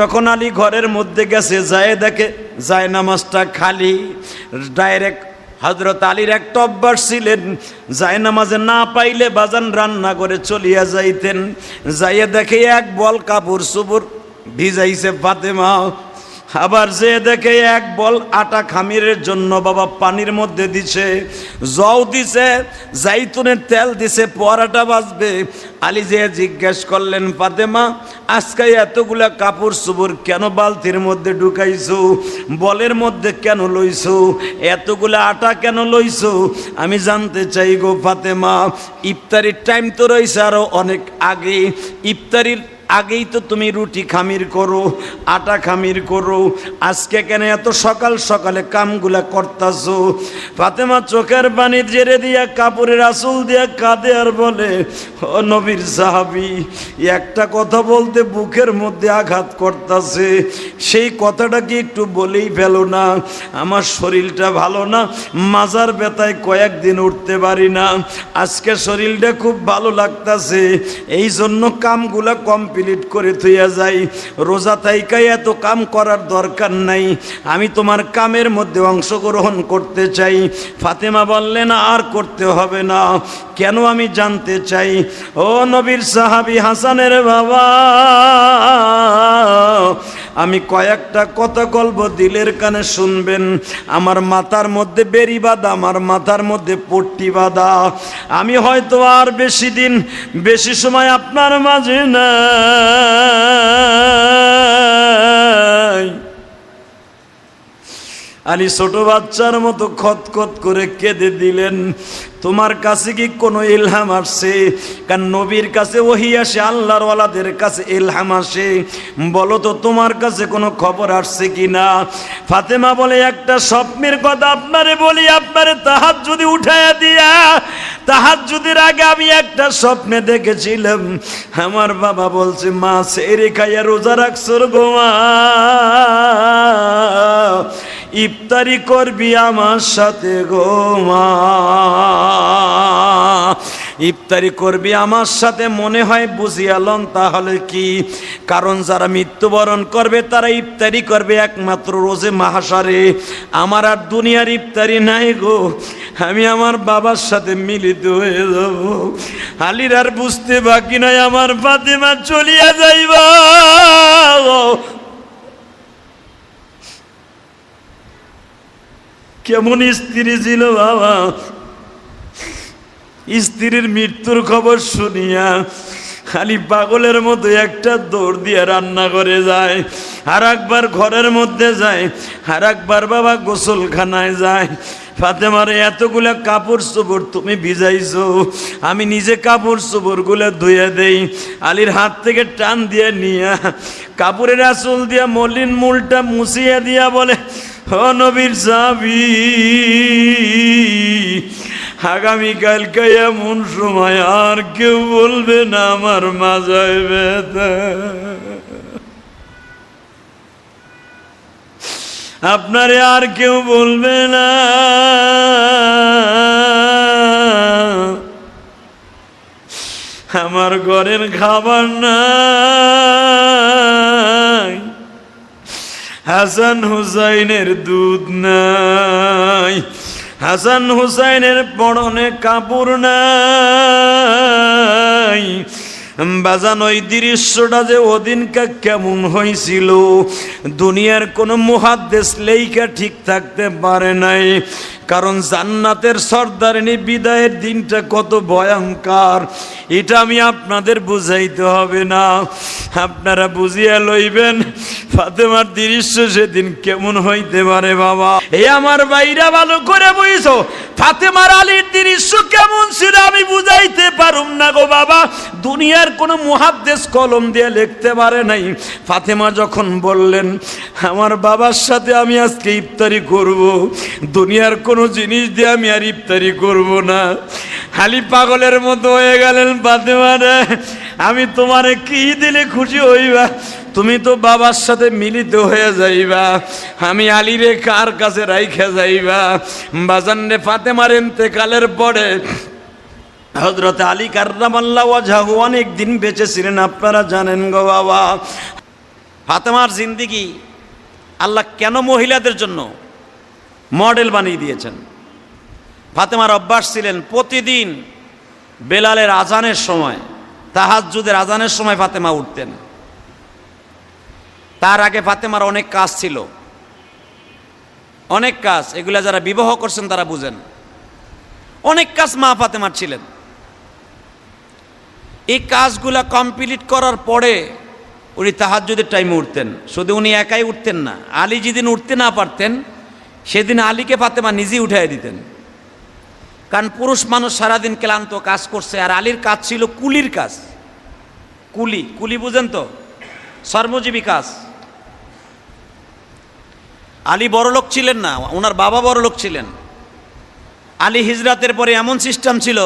যখন আলী ঘরের মধ্যে গেছে, যায় দেখে যায় নামাজটা খালি। ডাইরেক্ট হজরত আলীর একটা অভ্যাস ছিলেন। যায় নামাজে না পাইলে বাজান রান্না করে চলিয়া যাইতেন। যাইয়া দেখে এক বল কাপড় সুপুর ভিজাইছে ফাতেমা। আবার যে দেখে এক বল আটা খামিরের জন্য বাবা পানির মধ্যে দিছে জও দিছে, জাইতুনের তেল দিছে, পরাটা বাজবে আলী যে জিজ্ঞেস করলেন, ফাতেমা, আজকে এতগুলা কাপড় চুপড় কেন বালতির মধ্যে ঢুকাইছো? বলের মধ্যে কেন লইছো? এতগুলা আটা কেন লইছো? আমি জানতে চাই গো ফাতেমা, ইফতারির টাইম তো রয়েছে আরও অনেক আগে। ইফতারির আগেই তো তুমি রুটি খামির করো, আটা খামির করো, আজকে কেন এত সকাল সকালে কামগুলা করতাছো? ফাতেমা চোখের পানি জেরে দিয়া কাপড়ের আসল দিয়া কাঁদে আর বলে, ও নবীর সাহাবি, একটা কথা বলতে বুকের মধ্যে আঘাত করতাছে। সেই কথাটা কি একটু বলেই ফেলো না? আমার শরীরটা ভালো না, মাজার ব্যথায় কয়েকদিন উঠতে পারি না। আজকে শরীরটা খুব ভালো লাগতাছে। এই জন্য কামগুলা কমপ্লিট করে থইয়া যাই। রোজা তাইকাই এত কাম করার দরকার নাই। আমি তোমার কামের মধ্যে অংশগ্রহণ করতে চাই। ফাতেমা বললেন, আর করতে হবে না। কেন আমি জানতে চাই? ও নবীর সাহাবি হাসানের বাবা আমি কয়েকটা কথা গল্প দিলের কানে শুনবেন। আমার মাথার মধ্যে বেরি বাঁধা, আমার মাথার মধ্যে পট্টি বাঁধা। আমি হয়তো আর বেশি দিন, বেশি সময় আপনার মাঝে নাই আলী ছোট বাচ্চার মতো খতখত করে কেঁদে দিলেন। তোমার কাছে কি কোনো ইলহাম আসছে? কারণ নবীর কাছে ওহি আসে, আল্লাহর ওয়ালাদের কাছে ইলহাম আসে। বলো তো, তোমার কাছে কোনো খবর আসছে কি না ফাতেমা বলে, একটা স্বপ্নের কথা আপনারে বলি, আপনারে তাহার যদি উঠাইয়া দিয়া। তাহার যদি আগে আমি একটা স্বপ্নে দেখেছিলাম। আমার বাবা বলছে, মা সেরে খাইয়া রোজা রাখছো গো মা। ইফতারি করবি আমার সাথে গো মা। ইফতারি করবি আমার সাথে মনে হয় বুঝিয়ালন তাহলে কি? কারণ যারা মৃত্যুবরণ করবে, তারা ইফতারি করবে একমাত্র রোজে মাহাসারে আমার আর দুনিয়ার ইফতারি নাই গো। আমি আমার বাবার সাথে মিলিত হয়ে যাব। আলির আর বুঝতে বাকি নাই, আমার ফাতেমা চলিয়া যাইবা। কেমন স্ত্রী ছিল বাবা? স্ত্রীর মৃত্যুর খবর শুনিয়া খালি পাগলের মতো একটা দৌড় দিয়ে রান্না করে যায় আর একবার ঘরের মধ্যে যায় আর একবার বাবা গোসলখানায় যায়। ফাতেমার এতগুলা কাপড় চোপড় তুমি ভিজাইছো, আমি নিজে কাপড় চোপড়গুলো ধুয়ে দেই, আলীর হাত থেকে টান দিয়ে নিয়া কাপড়ের আসল দিয়া মলিন মূলটা মুছিয়ে দিয়া বলে ও নবীর সাবি আগামীকালকে এমন সময় আর কেউ বলবে না আমার মাজায় ব্যথা আপনারে আর কেউ বলবে না। আমার ঘরের খাবার নাই। হাসান হুসাইনের দুধ নাই। হাসান হুসাইনের পড়নে কাপড় নাই। বাজান ওই দৃশ্যটা যে ওদিনকা কেমন হয়েছিল দুনিয়ার কোনো মহাদেশ লেইকা ঠিক থাকতে পারে নাই। কারণ জান্নাতের সর্দারিনী বিদায়ের দিনটা কত ভয়ঙ্কর। এটা আমি আপনাদের বুঝাইতে হবে না। আপনারা বুঝিয়া লইবেন, ফাতেমার দৃশ্য সেদিন কেমন হইতে পারে বাবা। এ আমার বাইরা ভালো করে বুঝছ, ফাতেমার আলীর দৃশ্য কেমন ছিল আমি বুঝাইতে পারুম না গো বাবা। দুনিয়ার কোনো মুহাদ্দেশ কলম দিয়ে লিখতে পারে নাই। ফাতেমা যখন বললেন, আমার বাবার সাথে আমি আজকে ইফতারি করব, দুনিয়ার কোনো জিনিস দিয়ে আমি আর ইফতারি করব না। খালি পাগলের মতো হয়ে গেলেন ফাতেমা রে আমি তোমারে কি দিলে খুশি হইবা? তুমি তো বাবার সাথে মিলিত হয়ে যাইবা। আমি আলিরে কার কাছে রাইখা যাইবা? বাজান রে ফাতেমার এতেকালের পরে হজরত আলী কার্রামাল্লা ওয়াজাহু অনেক দিন বেঁচে ছিলেন আপনারা জানেন গো বাবা। ফাতেমার জিন্দিগি আল্লাহ কেন মহিলাদের জন্য মডেল বানিয়ে দিয়েছেন। ফাতেমার অভ্যাস ছিলেন প্রতিদিন বেলালের আজানের সময়, তাহাজ্জুদের আজানের সময় ফাতেমা উঠতেন। তার আগে ফাতেমার অনেক কাজ ছিল। অনেক কাজ, এগুলা যারা বিবাহ করছেন তারা বুঝেন। অনেক কাজ মা ফাতেমার ছিলেন। এই কাজগুলা কমপ্লিট করার পরে উনি তাহাজ্জুদের টাইমে উঠতেন। শুধু উনি একাই উঠতেন না, আলী যেদিন উঠতে না পারতেন সেদিন আলীকে ফাতেমা নিজেই উঠাই দিতেন। কারণ পুরুষ মানুষ সারাদিন ক্লান্ত কাজ করছে, আর আলীর কাজ ছিল কুলির কাজ। কুলি কুলি বুঝেন তো? শ্রমজীবী কাজ। আলী বড়লোক ছিলেন না, ওনার বাবা বড়লোক ছিলেন। আলী হিজরাতের পরে এমন সিস্টেম ছিল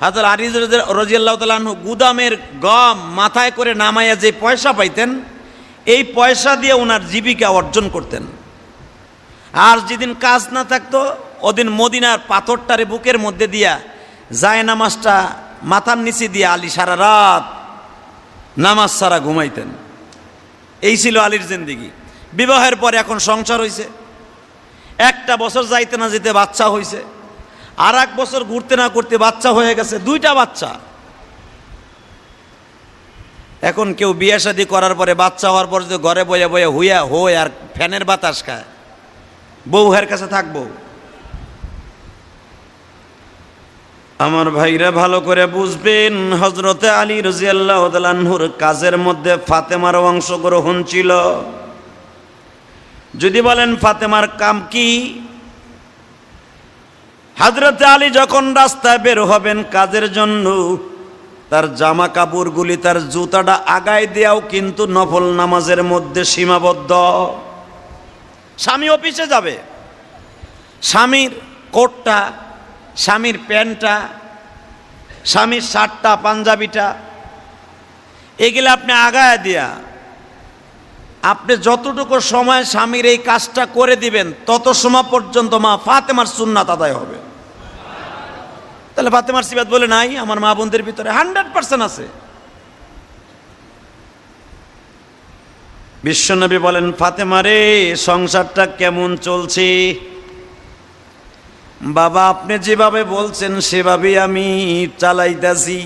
হাজার আরিজ রাজিয়াল্লাহ তালু গুদামের গম মাথায় করে নামাইয়া যে পয়সা পাইতেন, এই পয়সা দিয়ে ওনার জীবিকা অর্জন করতেন। আর যেদিন কাজ না থাকতো, ওদিন মদিনার পাথরটারে বুকের মধ্যে দিয়া যায় নামাজটা মাথার নিচে দিয়ে আলী সারা রাত নামাজ সারা ঘুমাইতেন। এই ছিল আলীর জিন্দিগি। বিবাহের পরে এখন সংসার হয়েছে একটা বছর যাইতে না যেতে বাচ্চা হয়েছে আর এক বছর ঘুরতে না করতে বাচ্চা হয়ে গেছে, দুইটা বাচ্চা। এখন কেউ বিয়ে শাদি করার পরে বাচ্চা হওয়ার পর যদি ঘরে বয়ে বয়ে হুইয়া, হই আর ফ্যানের বাতাস খায়। বউহের কাছে থাকব। আমার ভাইরা ভালো করে বুঝবেন হজরতে আলী রাজিয়াল্লাহ তালাহুর কাজের মধ্যে ফাতেমার অংশগ্রহণ ছিল। যদি বলেন ফাতেমার কাম কি? হাজরতে আলী যখন রাস্তায় বের হবেন কাজের জন্য, তার জামা কাপড়গুলি তার জুতাটা আগায় দেওয়াও কিন্তু নফল নামাজের মধ্যে সীমাবদ্ধ। স্বামী অফিসে যাবে। স্বামীর কোটটা, স্বামীর প্যান্টটা, স্বামীর শার্টটা, পাঞ্জাবিটা, এগুলো আপনি আগায় দিয়া আপনি যতটুকু সময় স্বামীর এই কাজটা করে দিবেন, তত সময় পর্যন্ত মা ফাতেমার সুন্নাত আদায় হবে। তাহলে ফাতেমার সিবাদ বলে নাই, আমার মা বোনদের ভিতরে হান্ড্রেড পার্সেন্ট আছে। বিশ্বনবী বলেন, ফাতেমা রে, সংসারটা কেমন চলছে? বাবা, আপনি যেভাবে বলছেন, সেভাবেই আমি চালাইতাছি।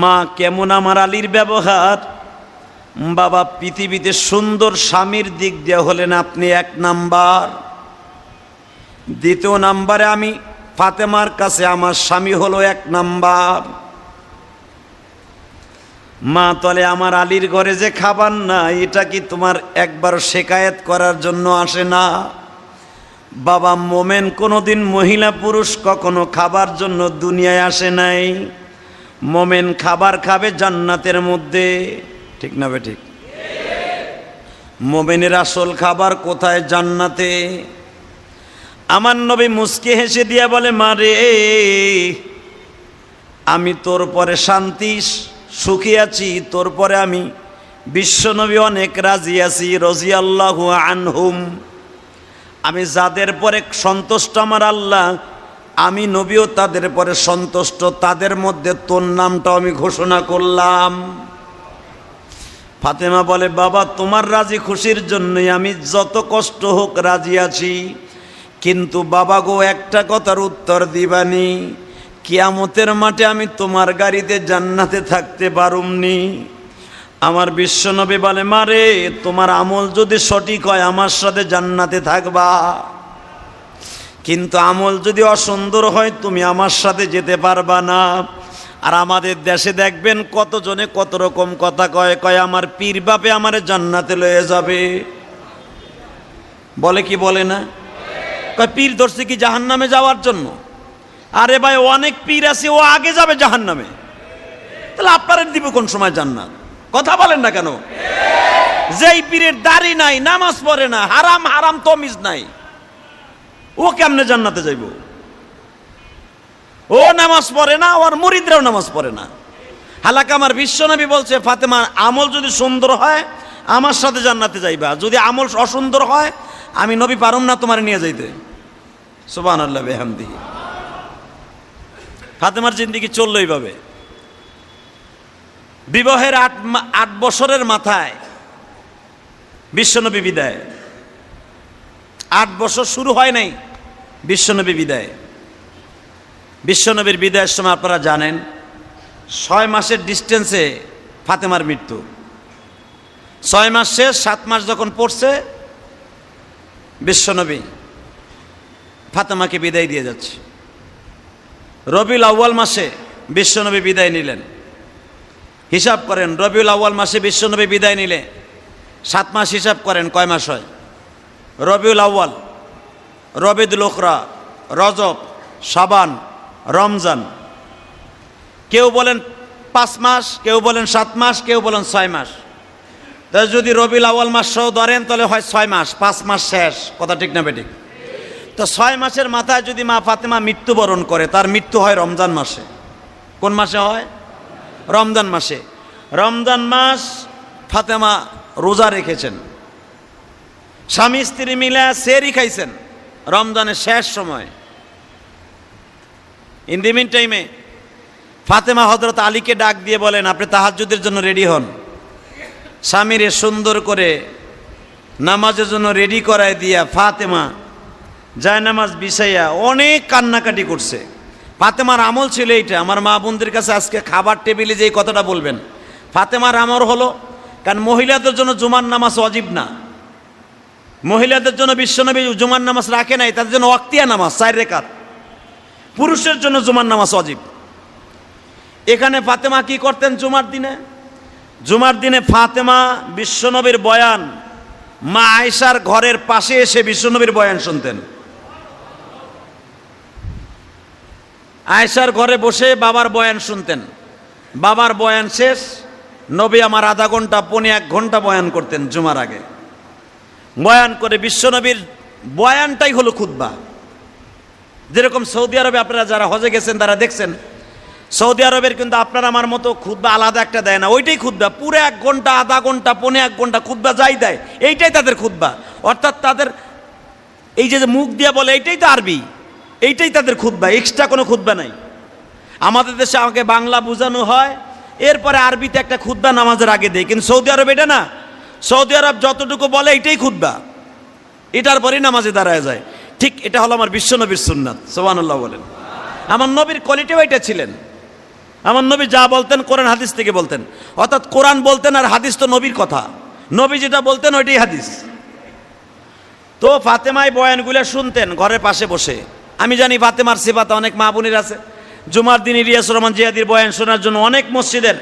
মা, কেমন আমার আলীর ব্যবহার? বাবা, পৃথিবীতে সুন্দর স্বামীর দিক দিয়ে হলেন আপনি এক নাম্বার। দ্বিতীয় নাম্বারে আমি ফাতেমার কাছে আমার স্বামী হলো এক নাম্বার। মা তলে আমার আলীর ঘরে যে খাবার না এটা কি তোমার একবার শেকায়েত করার জন্য আসে না? বাবা মোমেন কোনোদিন মহিলা পুরুষ কখনো খাবার জন্য দুনিয়ায় আসে নাই। মোমেন খাবার খাবে জান্নাতের মধ্যে। ঠিক না বে ঠিক? মোমেনের আসল খাবার কোথায়? জান্নাতে। আমার নবী মুসকে হেসে দিয়া বলে মারে আমি তোর পরে শান্তি সুখী আছি, তোর পরে আমি বিশ্বনবী অনেক রাজি আছি রজি আল্লাহ আনহুম। আমি যাদের পরে সন্তুষ্ট আমার আল্লাহ, আমি নবীও তাদের পরে সন্তুষ্ট, তাদের মধ্যে তোর নামটাও আমি ঘোষণা করলাম। ফাতেমা বলে, বাবা, তোমার রাজি খুশির জন্যই আমি যত কষ্ট হোক রাজি আছি, কিন্তু বাবা গো, একটা কথার উত্তর দিবানি। কিয়ামতের মাঠে আমি তোমার গাড়িতে জান্নাতে থাকতে পারুমনি। আমার বিশ্বনবী বলে মারে তোমার আমল যদি সঠিক হয়, আমার সাথে জান্নাতে থাকবা। কিন্তু আমল যদি অসুন্দর হয়, তুমি আমার সাথে যেতে পারবা না। আর আমাদের দেশে দেখবেন, কতজনে কত রকম কথা কয় কয়, আমার পীর বাপে আমার জান্নাতে লয়ে যাবে। বলে কি বলে না? কয়, পীর ধরছে কি জাহান নামে যাওয়ার জন্য? আরে ভাই, অনেক পীর আছে, ও আগে যাবে জাহান নামে তাহলে আপনারা দিব কোন সময় জান্নাত? কথা বলেন না কেন? যেই পীরের দাড়ি নাই, নামাজ পড়ে না, হারাম হারাম তমিজ নাই, ও কেমনে জান্নাতে যাইব? ও নামাজ পড়ে না, ওর মুরিদরাও নামাজ পড়ে না। হালাকা আমার বিশ্বনবী বলছে, ফাতেমা, আমল যদি সুন্দর হয়, আমার সাথে জান্নাতে যাইবা। যদি আমল অসুন্দর হয়, আমি নবী পারুম না তোমার নিয়ে যাইতে। সুবান আল্লাহ বেহামদি ফাতেমার জিন্দিগি চলল এইভাবে। বিবাহের আট আট বছরের মাথায় বিশ্বনবী বিদায়। আট বছর শুরু হয় নাই বিশ্বনবী বিদায়। বিশ্বনবীর বিদায়ের সময় আপনারা জানেন, ছয় মাসের ডিস্টেন্সে ফাতেমার মৃত্যু। ছয় মাস শেষ, সাত মাস যখন পড়ছে, বিশ্বনবী ফাতেমাকে বিদায় দিয়ে যাচ্ছে। রবিউল আউ্য়াল মাসে বিশ্বনবী বিদায় নিলেন। হিসাব করেন, রবিউল আউ্য়াল মাসে বিশ্বনবী বিদায় নিলে সাত মাস হিসাব করেন, কয় মাস হয়? রবিউল আউ্য়াল, রবিদুল ওখরা রজব সাবান রমজান। কেউ বলেন পাঁচ মাস, কেউ বলেন সাত মাস, কেউ বলেন ছয় মাস। তা যদি রবিউল আউ্য়াল মাস সহ ধরেন, তাহলে হয় ছয় মাস, পাঁচ মাস শেষ। কথা ঠিক না বেঠিক? তো ছয় মাসের মাথায় যদি মা ফাতেমা মৃত্যুবরণ করে, তার মৃত্যু হয় রমজান মাসে। কোন মাসে হয়? রমজান মাসে। রমজান মাস ফাতেমা রোজা রেখেছেন। স্বামী, স্ত্রী মিলে সেরি খাইছেন রমজানের শেষ সময়। ইন দি মিন টাইমে ফাতেমা হজরত আলীকে ডাক দিয়ে বলেন, আপনি তাহাজ্জুদের জন্য রেডি হন। স্বামীরে সুন্দর করে নামাজের জন্য রেডি করায় দিয়া ফাতেমা জায়নামাজ বিছাইয়া অনেক কান্নাকাটি করছে। ফাতেমার আমল ছিল এইটা। আমার মা বোনদের কাছে আজকে খাবার টেবিলে যে কথাটা বলবেন। ফাতেমার আমল হলো, কারণ মহিলাদের জন্য জুমার নামাজ অজীব না। মহিলাদের জন্য বিশ্বনবী জুমার নামাজ রাখে নাই, তাদের জন্য অক্তিয়া নামাজ, চার রেখাত। পুরুষের জন্য জুমার নামাজ অজীব এখানে ফাতেমা কি করতেন জুমার দিনে? জুমার দিনে ফাতেমা বিশ্বনবীর বয়ান, মা আয়সার ঘরের পাশে এসে বিশ্বনবীর বয়ান শুনতেন। আয়সার ঘরে বসে বাবার বয়ান শুনতেন। বাবার বয়ান শেষ, নবী আমার আধা ঘণ্টা, পনে এক ঘণ্টা বয়ান করতেন জুমার আগে। বয়ান করে বিশ্বনবীর বয়ানটাই হলো খুদ্া যেরকম সৌদি আরবে আপনারা যারা হজে গেছেন, তারা দেখছেন, সৌদি আরবের কিন্তু আপনার আমার মতো খুদ্া আলাদা একটা দেয় না। ওইটাই খুদ্া পুরো এক ঘণ্টা, আধা ঘণ্টা, পনে এক ঘণ্টা খুদ্া যাই দেয়, এইটাই তাদের খুদ্া অর্থাৎ তাদের এই যে মুখ দিয়ে বলে, এইটাই তো আরবি। এইটাই তাদের খুদ্া এক্সট্রা কোনো খুদ্া নাই। আমাদের দেশে আমাকে বাংলা বোঝানো হয়, এরপরে আরবিতে একটা খুদ্া নামাজের আগে দেয়, কিন্তু সৌদি আরব এটা না। সৌদি আরব যতটুকু বলে এইটাই খুদ্া এটার পরেই নামাজে দাঁড়ায় যায়। ঠিক এটা হলো আমার বিশ্বনবীর সুন্নাত সোবানুল্লাহ বলেন। আমার নবীর কোয়ালিটিও এটা ছিলেন। আমার নবী যা বলতেন কোরআন হাদিস থেকে বলতেন। অর্থাৎ কোরআন বলতেন আর হাদিস তো নবীর কথা। নবী যেটা বলতেন ওইটাই হাদিস। তো ফাতেমায় বয়ানগুলো শুনতেন, ঘরের পাশে বসে। আমি জানি ফাতেমার সেবাতে অনেক মা বোনের আছে। জুমার দিন ইলিয়াস রহমান জিয়াদির বয়ান শোনার জন্য অনেক মসজিদের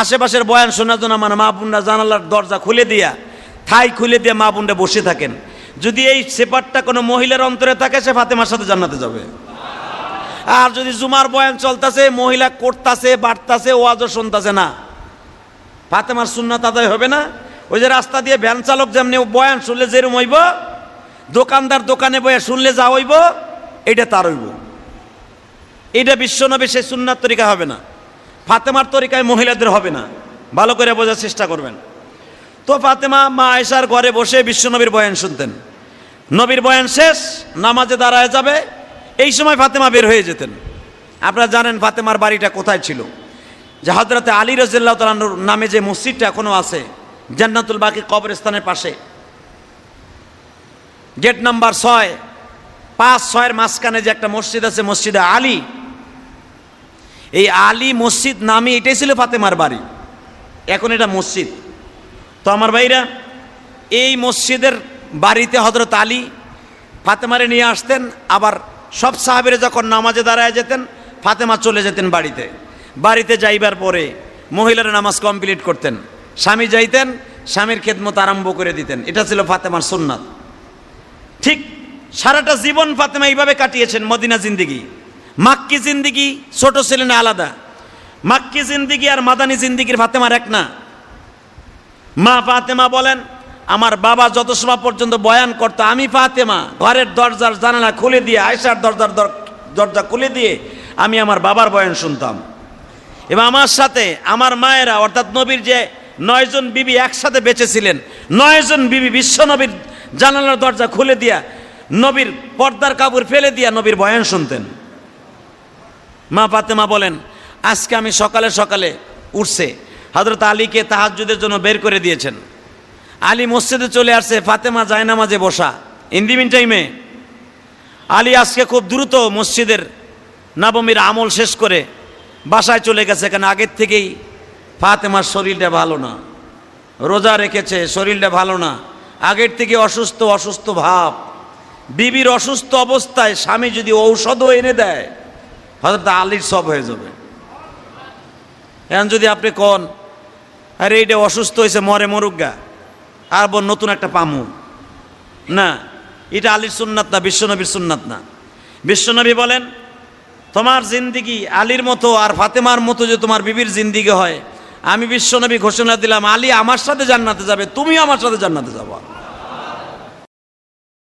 আশেপাশের বয়ান শোনার জন্য আমার মা বোনরা জানালার দরজা খুলে দিয়া, ঠাই খুলে দিয়ে মা বোনরা বসে থাকেন। যদি এই সেপারটা কোনো মহিলার অন্তরে থাকে, সে ফাতেমার সাথে জান্নাতে যাবে। আর যদি জুমার বয়ান চলতেছে, মহিলা করতাছে, বাড়তাছে, ওয়াজও শুনতাছে না। ফাতেমার সুন্নাত আদায় হবে না। ওই যে রাস্তা দিয়ে ভ্যান চালক যেমনি বয়ান শুনলে যেরম হইব, দোকানদার দোকানে বয়ে শুনলে যা হইব এটা তার হইব। এটা বিশ্বনবী সেই সুন্নার তরিকা হবে না। ফাতেমার তরিকায় মহিলাদের হবে না। ভালো করে বোঝার চেষ্টা করবেন। তো ফাতেমা, মা আয়সার ঘরে বসে বিশ্বনবীর বয়ান শুনতেন। নবীর বয়ান শেষ, নামাজে দাঁড়ায় যাবে। এই সময় ফাতেমা বের হয়ে যেতেন। আপনারা জানেন ফাতেমার বাড়িটা কোথায় ছিল? যে হজরতে আলী রাজিল্লাহ তালানুর নামে যে মসজিদটা এখনও আছে, জান্নাতুল বাকি কবরস্থানের পাশে। গেট নাম্বার ছয় পাঁচ, ছয়ের মাঝখানে যে একটা মসজিদ আছে, মসজিদে আলী। এই আলী মসজিদ নামে এটাই ছিল ফাতেমার বাড়ি। এখন এটা মসজিদ। তো আমার ভাইরা, এই মসজিদের বাড়িতে হজরত আলী ফাতেমারে নিয়ে আসতেন, আবার সব সাহাবেরে যখন নামাজে দাঁড়ায় যেতেন, ফাতেমা চলে যেতেন বাড়িতে। বাড়িতে যাইবার পরে মহিলারা নামাজ কমপ্লিট করতেন। স্বামী যাইতেন, স্বামীর খেদমত আরম্ভ করে দিতেন। এটা ছিল ফাতেমার সুন্নাত। ঠিক সারাটা জীবন ফাতেমা এইভাবে কাটিয়েছেন মদিনা জিন্দিগি। মাক্কি জিন্দিগি ছোট ছেলে না আলাদা। মাক্কি জিন্দিগি আর মাদানি জিন্দিগির ফাতেমার এক না। মা ফাতেমা বলেন, আমার বাবা যত সময় পর্যন্ত বয়ান করতো, আমি ফাতেমা, ঘরের দরজার জানালা খুলে দিয়ে, আয়সার দরজার দরজা খুলে দিয়ে আমি আমার বাবার বয়ান শুনতাম। এবং আমার সাথে আমার মায়েরা, অর্থাৎ নবীর যে নয়জন বিবি একসাথে বেঁচেছিলেন নয়জন বিবি বিশ্ব নবীর জানালার দরজা খুলে দিয়া নবীর পর্দার কাপড় ফেলে দিয়া নবীর বয়ান শুনতেন। মা ফাতেমা বলেন, আজকে আমি সকালে সকালে উঠছে হজরত আলীকে তাহাজ্জুদের জন্য বের করে দিয়েছেন। আলী মসজিদে চলে আসছে, ফাতেমা জায়নামাজে বসা ইন দি মিন টাইমে আলী আজকে খুব দ্রুত মসজিদের নবমীর আমল শেষ করে বাসায় চলে গেছে, কেন আগের থেকেই ফাতেমার শরীরটা ভালো না। রোজা রেখেছে, শরীরটা ভালো না। আগের থেকে অসুস্থ অসুস্থ ভাব। বিবির অসুস্থ অবস্থায় স্বামী যদি ঔষধও এনে দেয় হয়তো আলীর সব হয়ে যাবে। এখন যদি আপনি কন, আরে এইটা অসুস্থ হয়েছে, মরে মরুগা আর বল নতুন একটা পামু। না, এটা আলীর সুন্নাত না, বিশ্বনবীর সুন্নাত না। বিশ্বনবী বলেন, তোমার জিন্দিগি আলীর মতো আর ফাতেমার মতো যে তোমার বিবির জিন্দিগি হয়, আমি বিশ্বনবী ঘোষণা দিলাম, আলী আমার সাথে জান্নাতে যাবে, তুমিও আমার সাথে জান্নাতে যাব।